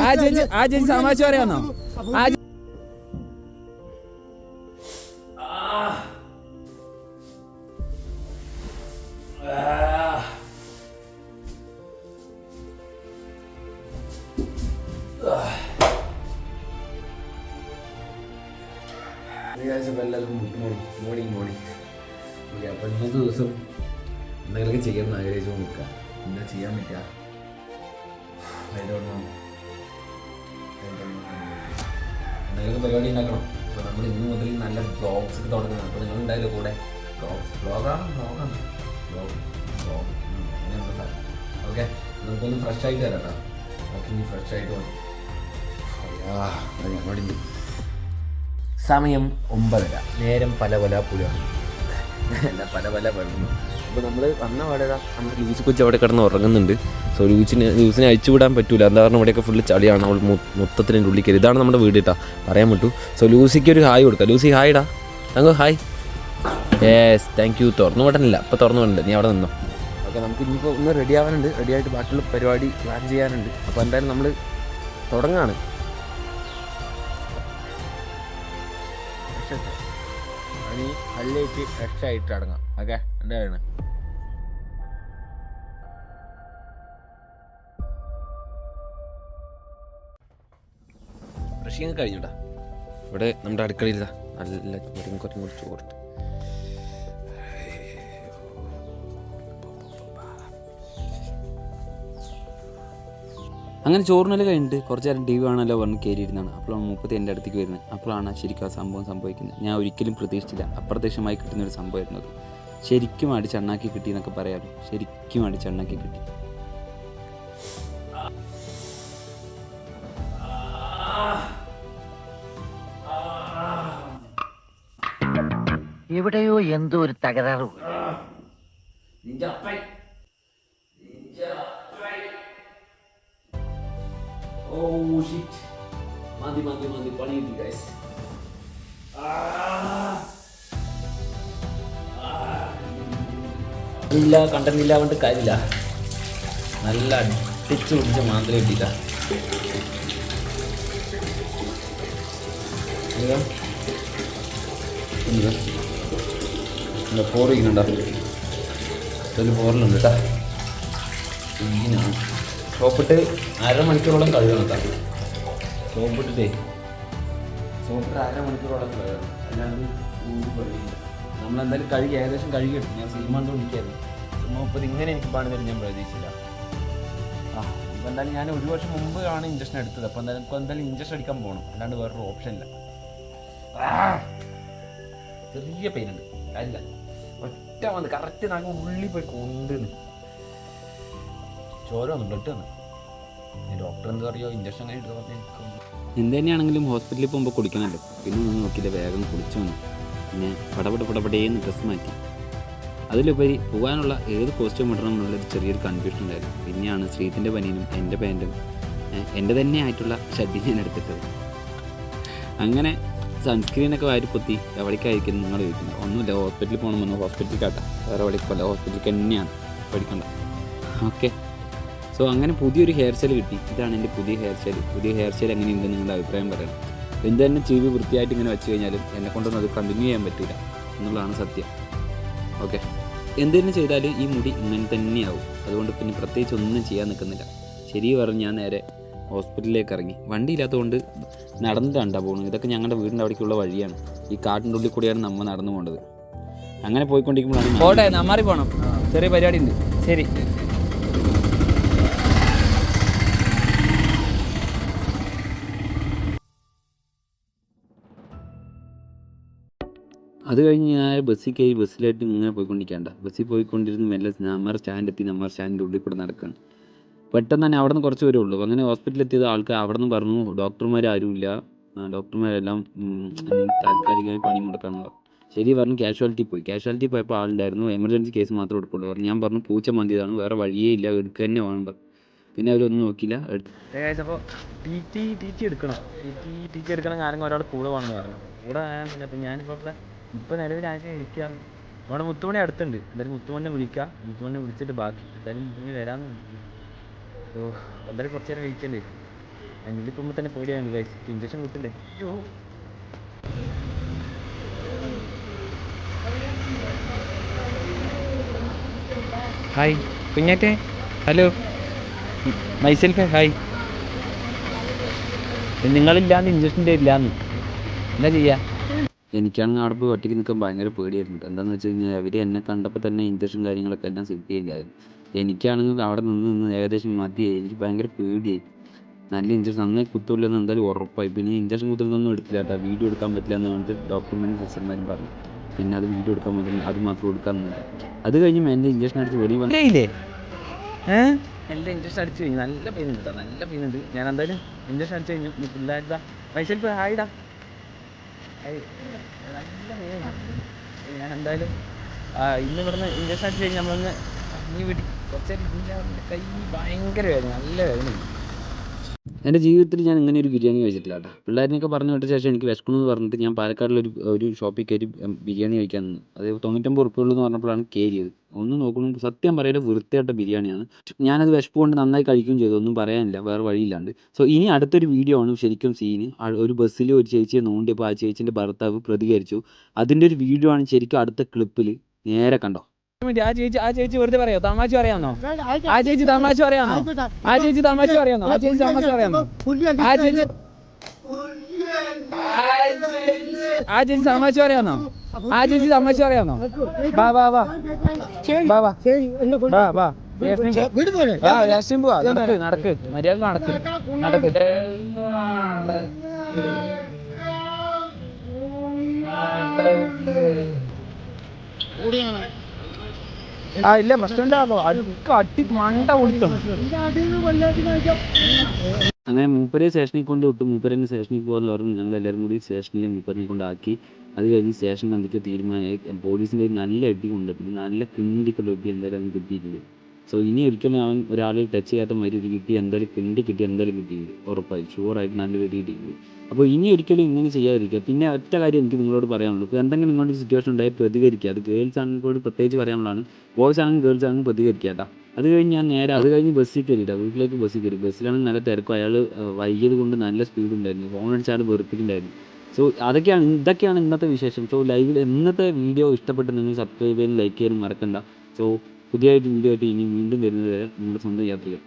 ആ ചേച്ചി ആ പറയാന്നോ ആ ചേ- എല്ലാവർക്കും good morning morning morning okay അപ്പോൾ ഇന്നത്തെ ദിവസം എന്തെങ്കിലുമൊക്കെ ചെയ്യണം എന്ന് ആഗ്രഹിച്ചു നിൽക്കുക എന്താ ചെയ്യാൻ പറ്റുക? എന്തെങ്കിലും പരിപാടി ഉണ്ടാക്കണം. അപ്പോൾ നമ്മൾ ഇന്ന് മുതൽ നല്ല ബ്ലോഗ്സ് ഒക്കെ തുടങ്ങണം. അപ്പോൾ നിങ്ങൾ ഉണ്ടായാലും കൂടെ. ബ്ലോഗ്സ് ബ്ലോഗാണ് ബ്ലോഗാണ് ബ്ലോഗ് ബ്ലോഗ് അങ്ങനെയുള്ള സാധനം. ഓക്കെ നമുക്കൊന്ന് ഫ്രഷ് ആയിട്ട് തരാം കേട്ടോ നമുക്ക് ഇനി ഫ്രഷ് ആയിട്ട് വേണം സമയം ഒമ്പതര. നേരം പല പല പുലർന്നു. പല പല പെടുന്നു അപ്പോൾ നമ്മൾ വന്ന പാടേതാ നമ്മുടെ ലൂസ് കൊച്ചു അവിടെ കിടന്ന് ഉറങ്ങുന്നുണ്ട്. സോ ലൂസിന് ലൂസിനെ അഴിച്ചു വിടാൻ പറ്റൂല. എന്താ പറഞ്ഞാൽ ഇവിടെയൊക്കെ ഫുള്ള് ചളിയാണ്. അവൾ മൊത്തത്തിന് ഉള്ളിൽ കയറി. ഇതാണ് നമ്മുടെ വീട് കേട്ടാ പറയാൻ പറ്റൂ. സോ ലൂസിക്ക് ഒരു ഹായ് കൊടുക്കാം. ലൂസി ഹായ് ഇടാ താങ്കോ ഹായ്. യെസ് താങ്ക് യു തുറന്നു വിടണില്ല. അപ്പോൾ തുറന്നു വിടണ്ട നീ അവിടെ നിന്നോ. ഓക്കെ നമുക്ക് ഇനിയിപ്പോൾ ഒന്ന് റെഡി ആവാനുണ്ട്. റെഡി ആയിട്ട് ബാക്കിയുള്ള പരിപാടി പ്ലാൻ ചെയ്യാനുണ്ട്. അപ്പോൾ എന്തായാലും നമ്മൾ തുടങ്ങാണ്. നീ ഹള്ളിലേക്ക് ഫ്രഷ് ആയിട്ട് അടങ്ങാം. ഓക്കെ എന്താണ് ബ്രഷിങ് കഴിഞ്ഞുടാ ഇവിടെ നമ്മുടെ അടുക്കളയിൽ ഇതാ നല്ല കുറഞ്ഞ കൂടി ചോർത്ത് അങ്ങനെ ചോറിനെല്ലാം കഴിഞ്ഞിട്ട് കുറച്ച് നേരം ടി വി കാണാനല്ലോ പറഞ്ഞ് കയറിയിരുന്നാണ് അപ്പോഴാണ് മുപ്പത്തി എന്റെ അടുത്തേക്ക് വരുന്നത്. അപ്പോഴാണ് ശരിക്കും ആ സംഭവം സംഭവിക്കുന്നത്. ഞാൻ ഒരിക്കലും പ്രതീക്ഷിച്ചില്ല. അപ്രത്യക്ഷമായി കിട്ടുന്ന ഒരു സംഭവമായിരുന്നു അത്. ശരിക്കും അടിച്ചണ്ണാക്കി കിട്ടി എന്നൊക്കെ പറയാമല്ലോ ശരിക്കും അടിച്ചണ്ണാക്കി കിട്ടി. എവിടെയോ എന്തോ ഒരു തകരാറ് ഇല്ല കണ്ടന്നില്ല കൊണ്ട് കാര്യമില്ല. നല്ല അടിച്ചു പിടിച്ച മാന്തല കിട്ടിയില്ല. ഫോറിക്കുന്നുണ്ടോ ഇതിൽ ഫോറിലുണ്ട് കേട്ടോ ക്ലീനാണ് സോപ്പിട്ട് അരമണിക്കൂറോളം കഴുകണം കേട്ടോ സോപ്പിട്ടിട്ടേ. സോപ്പിട്ട് അരമണിക്കൂറോളം കഴുകണം. അല്ലാണ്ട് പഴിയില്ല നമ്മളെന്തായാലും കഴുകി ഏകദേശം കഴുകിയിട്ടു ഞാൻ സിനിമ കണ്ടുകൊണ്ടിരിക്കുകയായിരുന്നു സിനിമ ഇപ്പോൾ ഇങ്ങനെ എനിക്ക് പാടുന്നത് ഞാൻ പ്രതീക്ഷിച്ചില്ല. ആ ഇപ്പം എന്തായാലും ഞാൻ ഒരു വർഷം മുമ്പ് ആണ് ഇഞ്ചക്ഷൻ എടുത്തത്. അപ്പോൾ എന്തായാലും ഇപ്പോൾ എന്തായാലും ഇഞ്ചക്ഷൻ അടിക്കാൻ പോകണം അല്ലാണ്ട് വേറൊരു ഓപ്ഷൻ ഇല്ല. ചെറിയ പെയിൻ ഉണ്ട്. കാര്യമില്ല. ഒറ്റ വന്ന് കറക്റ്റ് നാക്ക് ഉള്ളിൽ പോയി കൊണ്ടുവന്ന്. ചോര വന്നു ബ്ലഡ് വന്നു. ഡോക്ടർ എന്താ പറയുക ഇഞ്ചക്ഷൻ കഴിഞ്ഞിട്ട് പറഞ്ഞു എന്ത് തന്നെയാണെങ്കിലും ഹോസ്പിറ്റലിൽ പോകുമ്പോൾ കുടിക്കണമല്ലോ പിന്നെ ഒന്ന് നോക്കിയില്ല വേഗം കുളിച്ചു വന്നു. പിന്നെ പടപട പടപടേന്ന് ഡ്രസ്സ് മാറ്റി. അതിലുപരി പോകാനുള്ള ഏത് കോസ്റ്റ്യൂം ഇടണം എന്നുള്ളൊരു ചെറിയൊരു കൺഫ്യൂഷൻ ഉണ്ടായിരുന്നു. പിന്നെയാണ് ശ്രീത്തിന്റെ പനിയും എന്റെ പാന്റും എന്റെ തന്നെ ആയിട്ടുള്ള ഷഡ്ഡി ഞാൻ എടുത്തിട്ടത്. അങ്ങനെ സൺസ്ക്രീനൊക്കെ വാരി പൊത്തി എവിടേക്കായിരിക്കും നിങ്ങൾ ചോദിക്കുന്നത് ഒന്നുമില്ല ഹോസ്പിറ്റലിൽ പോകണമെന്ന് ഹോസ്പിറ്റലിൽ കാട്ടാം വേറെ എവിടേക്കല്ല ഹോസ്പിറ്റലിൽ തന്നെയാണ് പഠിക്കണ്ട. ഓക്കെ സോ അങ്ങനെ പുതിയൊരു ഹെയർ സ്റ്റൈൽ കിട്ടി. ഇതാണ് എന്റെ പുതിയ ഹെയർ സ്റ്റൈൽ പുതിയ ഹെയർ സ്റ്റൈൽ എങ്ങനെയുണ്ടെന്ന് നിങ്ങളുടെ അഭിപ്രായം പറയണം. എന്ത് തന്നെ ചെവി വൃത്തിയായിട്ട് ഇങ്ങനെ വെച്ച് കഴിഞ്ഞാലും എന്നെ കൊണ്ടൊന്നും അത് കണ്ടിന്യൂ ചെയ്യാൻ പറ്റില്ല എന്നുള്ളതാണ് സത്യം. ഓക്കെ എന്ത് തന്നെ ചെയ്താലും ഈ മുടി ഇങ്ങനെ തന്നെയാവും. അതുകൊണ്ട് പിന്നെ പ്രത്യേകിച്ച് ഒന്നും ചെയ്യാൻ നിൽക്കുന്നില്ല. ശരി പറഞ്ഞ് ഞാൻ നേരെ ഹോസ്പിറ്റലിലേക്ക് ഇറങ്ങി. വണ്ടി ഇല്ലാത്തതുകൊണ്ട് നടന്നിട്ടാണ് പോകുന്നത്. ഇതൊക്കെ ഞങ്ങളുടെ വീടിന്റെ അവിടേക്കുള്ള വഴിയാണ്. ഈ കാട്ടിന്റെ ഉള്ളിൽ കൂടിയാണ് നമ്മൾ നടന്നു പോകേണ്ടത്. അങ്ങനെ പോയിക്കൊണ്ടിരിക്കുമ്പോഴാണ് പോട്ടെ നമ്മാറി പോകണം ചെറിയ പരിപാടി ഉണ്ട് ശരി. അത് കഴിഞ്ഞ് ഞാൻ ബസ്സിൽ കയറി ബസ്സിലായിട്ട് ഇങ്ങനെ പോയിക്കൊണ്ടിരിക്കേണ്ട ബസ്സിൽ പോയിക്കൊണ്ടിരുന്ന് മെല്ലെ നമ്മുടെ സ്റ്റാൻഡ് എത്തി. നമ്മുടെ സ്റ്റാൻഡിന്റെ ഉള്ളിൽ കൂടെ നടക്കുകയാണ്. പെട്ടെന്ന് തന്നെ അവിടെ നിന്ന് കുറച്ച് പേരേ ഉള്ളൂ. അങ്ങനെ ഹോസ്പിറ്റലിൽ എത്തിയത് ആൾക്കാർ അവിടെ നിന്ന് പറഞ്ഞു ഡോക്ടർമാർ ആരുമില്ല. ഡോക്ടർമാരെല്ലാം താൽക്കാലികമായി പണി മുടക്കാനുള്ള ശരി പറഞ്ഞു കാഷ്വാലിറ്റി പോയി. കാഷ്വാലിറ്റി പോയപ്പോൾ ആളുണ്ടായിരുന്നു എമർജൻസി കേസ് മാത്രമേ എടുക്കുള്ളൂ. പറഞ്ഞു ഞാൻ പറഞ്ഞു പൂച്ച മന്തിയതാണ് വേറെ വഴിയേ ഇല്ല എടുക്കുക തന്നെ വേണം പറഞ്ഞു. പിന്നെ അവരൊന്നും നോക്കിയില്ല അപ്പോൾ ടി ടി ടി ടി എടുക്കണം. ടി ടി ടി ടി എടുക്കണം ഞാനും ഒരാൾ കൂടെ വേണമെന്ന് പറഞ്ഞു. കൂടെ അപ്പം ഞാനിപ്പോൾ ഇപ്പോൾ നിലവിൽ ആഴ്ച ഇരിക്കുകയാണ് ഇവിടെ മുത്തുമണി അടുത്തുണ്ട്. എന്തായാലും മുത്തുമണിനെ വിളിക്കാം. മുത്തുമണിനെ വിളിച്ചിട്ട് ബാക്കി എന്തായാലും വരാമെന്ന് ഓ എന്തായാലും കുറച്ച് നേരം വെയിറ്റ് എന്നിട്ട് ഇപ്പം തന്നെ പേടിയാണ് ഗൈസ് ഇഞ്ചക്ഷൻ കിട്ടില്ലേ അയ്യോ. ഹായ് കുഞ്ഞാറ്റേ. ഹലോ മൈസെൽഫ് ഹായ് നിങ്ങളില്ലാന്ന് ഇഞ്ചക്ഷന്റെ ഇല്ലാന്ന് എന്താ ചെയ്യാ? എനിക്കാണെങ്കിൽ അവിടെ പോയി ഒറ്റയ്ക്ക് നിൽക്കാൻ ഭയങ്കര പേടിയായിരുന്നു എന്താണെന്ന് വെച്ച് കഴിഞ്ഞാൽ അവർ എന്നെ കണ്ടപ്പോൾ തന്നെ ഇഞ്ചക്ഷൻ കാര്യങ്ങളൊക്കെ എല്ലാം സെറ്റ് ചെയ്തായിരുന്നു എനിക്കാണെങ്കിൽ അവിടെ നിന്ന് നിന്ന് ഏകദേശം മതിയായി എനിക്ക് ഭയങ്കര പേടിയായി. നല്ല ഇഞ്ചക്ഷൻ നന്നായി കുത്തില്ലെന്ന് എന്തായാലും ഉറപ്പായി. പിന്നെ ഇഞ്ചക്ഷൻ കുത്തുന്നൊന്നും എടുത്തില്ല കേട്ടോ. വീഡിയോ എടുക്കാൻ പറ്റില്ല എന്ന് പറഞ്ഞിട്ട് ഡോക്ടർമാരും സിസ്റ്റർമാരും പറഞ്ഞു. പിന്നെ അത് വീഡിയോ എടുക്കാൻ പറ്റില്ല. അത് മാത്രം എടുക്കാൻ അത് കഴിഞ്ഞ് എന്റെ ഇഞ്ചക്ഷൻ അടിച്ച് വെളിയിൽ വന്നു ഇല്ലേ? ഏ? എല്ലാം ഇഞ്ചക്ഷൻ അടിച്ചു കഴിഞ്ഞു നല്ല പെയിൻ ഉണ്ട് നല്ല പെയിൻ ഉണ്ട്. ഞാൻ എന്തായാലും ഇഞ്ചക്ഷൻ അടിച്ചു കഴിഞ്ഞു പിള്ളേരുടെ മൈസെൽഫ് ഹായിടാ നല്ല പെയിൻ ഞാൻ എന്തായാലും ഇന്ന് ഇവിടുന്ന് ഇഞ്ചക്ഷൻ അടിച്ചു കഴിഞ്ഞ് നമ്മളൊന്ന് നീ വിടി കുറച്ച് നേരം ഇരുന്നില്ല, എന്റെ കൈ ഭയങ്കര വേദന നല്ല വേദന എന്റെ ജീവിതത്തിൽ ഞാൻ ഇങ്ങനെ ഒരു ബിരിയാണി കഴിച്ചിട്ടില്ല കേട്ടോ. പിള്ളേരിനൊക്കെ പറഞ്ഞു വിട്ട ശേഷം എനിക്ക് വിശക്കണമെന്ന് പറഞ്ഞിട്ട് ഞാൻ പാലക്കാടിലൊരു ഒരു ഷോപ്പിൽ കയറി ബിരിയാണി കഴിക്കാൻ നിന്നു. അത് തൊണ്ണൂറ്റമ്പത് ഉറുപ്പുള്ളൂ എന്ന് പറഞ്ഞപ്പോഴാണ് കയറിയത് ഒന്ന് നോക്കുമ്പോൾ സത്യം പറയുന്നത് വൃത്തിയായിട്ട ബിരിയാണിയാണ്. ഞാനത് വിശപ്പ് കൊണ്ട് നന്നായി കഴിക്കുകയും ചെയ്തു. ഒന്നും പറയാനില്ല. വേറെ വഴിയില്ലാണ്ട്. സോ ഇനി അടുത്തൊരു വീഡിയോ ആണ് ശരിക്കും സീന് ഒരു ബസ്സിൽ ഒരു ചേച്ചിയെ നോണ്ടിയപ്പോൾ ആ ചേച്ചീന്റെ ഭർത്താവ് പ്രതികരിച്ചു. അതിന്റെ ഒരു വീഡിയോ ആണ് ശരിക്കും അടുത്ത ക്ലിപ്പിൽ നേരെ കണ്ടോ? മിനിറ്റ്, ആ ചേച്ചി ആ ചേച്ചി വെറുതെ പറയോ തമാശ പറയാന്നോ ആ ചേച്ചി തമാശ പറയാന്നോ ആ ചേച്ചി തമാശ പറയാന്നോ ആ ചേച്ചി തമാശ പറയാന്നോ ആ ചേച്ചി ആ ചേച്ചി തമാശ പറയാന്നോ ആ ചേച്ചി തമാശ പറയാന്നോ ബാ ബാ ബാ ബാ ബാ വാ. വാ ആ രാഷ്ട്രീയം പോവാ. നടക്ക് നടക്ക്. മര്യാദ നടക്ക്. നടക്ക് ആ ഇല്ല സ്റ്റാൻഡാണോ അടുക്ക അട്ടി മണ്ട കൊടുത്തു അങ്ങനെ മൂപ്പരെ സ്റ്റേഷനിൽ കൊണ്ട് വിട്ടു. മൂപ്പരനെ സ്റ്റേഷനിൽ പോകാന്ന് പറഞ്ഞു. ഞങ്ങൾ എല്ലാവരും കൂടി സ്റ്റേഷനിൽ മൂപ്പരനെ കൊണ്ടാക്കി. അത് കഴിഞ്ഞ് സ്റ്റേഷനിൽ എന്തൊക്കെ തീരുമാനമായി. പോലീസിന്റെ നല്ല അടി കൊണ്ടിട്ടുണ്ട് നല്ല കിണ്ടിക്കുള്ള അടി എന്തായാലും കിട്ടിയിട്ടുണ്ട് സോ ഇനി ഒരിക്കലും അവൻ ഒരാളെ ടച്ച് ചെയ്യാത്ത മാതിരി കിട്ടി എന്തായാലും കിണ്ടി കിട്ടി എന്തായാലും കിട്ടി ഉറപ്പായി ഷുവറായിട്ട് നല്ലൊരു കിട്ടി അപ്പോൾ ഇനി ഒരിക്കലും ഇങ്ങനെ ചെയ്യാതിരിക്കുക. പിന്നെ ഒറ്റ കാര്യം എനിക്ക് നിങ്ങളോട് പറയാനുള്ളൂ. ഇപ്പോൾ എന്തെങ്കിലും നിങ്ങളുടെ സിറ്റുവേഷൻ ഉണ്ടായി പ്രതികരിക്കുക. അത് ഗേൾസ് ആണെങ്കിൽ പ്രത്യേകിച്ച് പറയാനുള്ളതാണ്. ബോയ്സ് ആണെങ്കിൽ ഗേൾസ് ആണെങ്കിലും പ്രതികരിക്കുക കേട്ടോ. അത് കഴിഞ്ഞ് ഞാൻ നേരെ അത് കഴിഞ്ഞ് ബസ്സിൽ കയറിയിട്ടാ. വീട്ടിലേക്ക് ബസ്സിൽ കയറി. ബസ്സിലാണെങ്കിൽ നല്ല തിരക്കും. അയാൾ വൈകിയത് കൊണ്ട് നല്ല സ്പീഡ് ഉണ്ടായിരുന്നു. ഫോൺ അടിച്ചാൽ വെറുപ്പിക്കുന്നുണ്ടായിരുന്നു. സോ അതൊക്കെയാണ് ഇതൊക്കെയാണ് ഇന്നത്തെ വിശേഷം. സോ ലൈവിൽ ഇന്നത്തെ വീഡിയോ ഇഷ്ടപ്പെട്ട് നിങ്ങൾ സബ്സ്ക്രൈബ് ചെയ്യാനും ലൈക്ക് ചെയ്യാനും മറക്കണ്ട. സോ പുതിയതായിട്ട് വീഡിയോ ആയിട്ട് ഇനി വീണ്ടും വരുന്നത് വരെ നിങ്ങളുടെ സ്വന്തം യാത്രികർ.